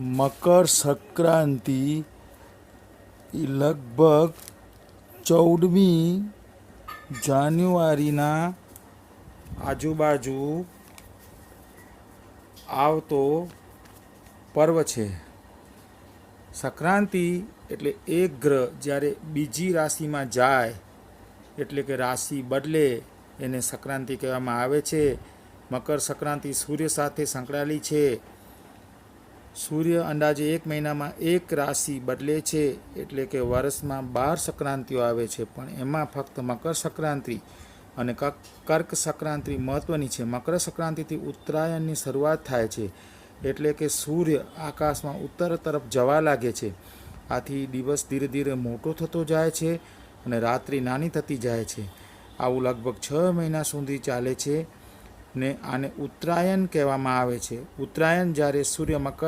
મકર સંક્રાંતિ લગભગ ચૌદમી જાન્યુઆરીના આજુબાજુ આવતો પર્વ છે. સંક્રાંતિ એટલે એક ગ્રહ જ્યારે બીજી રાશિમાં જાય, એટલે કે રાશિ બદલે એને સંક્રાંતિ કહેવામાં આવે છે. મકર સંક્રાંતિ સૂર્ય સાથે સંકળાયેલી છે. સૂર્ય અંદાજે એક મહિનામાં એક રાશિ બદલે છે, એટલે કે વર્ષમાં બાર સંક્રાંતિઓ આવે છે, પણ એમાં ફક્ત મકર સંક્રાંતિ અને કર્ક સંક્રાંતિ મહત્ત્વની છે. મકર સંક્રાંતિથી ઉત્તરાયણની શરૂઆત થાય છે, એટલે કે સૂર્ય આકાશમાં ઉત્તર તરફ જવા લાગે છે. આથી દિવસ ધીરે ધીરે મોટો થતો જાય છે અને રાત્રિ નાની થતી જાય છે. આવું લગભગ છ મહિના સુધી ચાલે છે ને આને ઉત્તરાયણ કહેવામાં આવે છે. ઉત્તરાયણ જ્યારે સૂર્ય મકર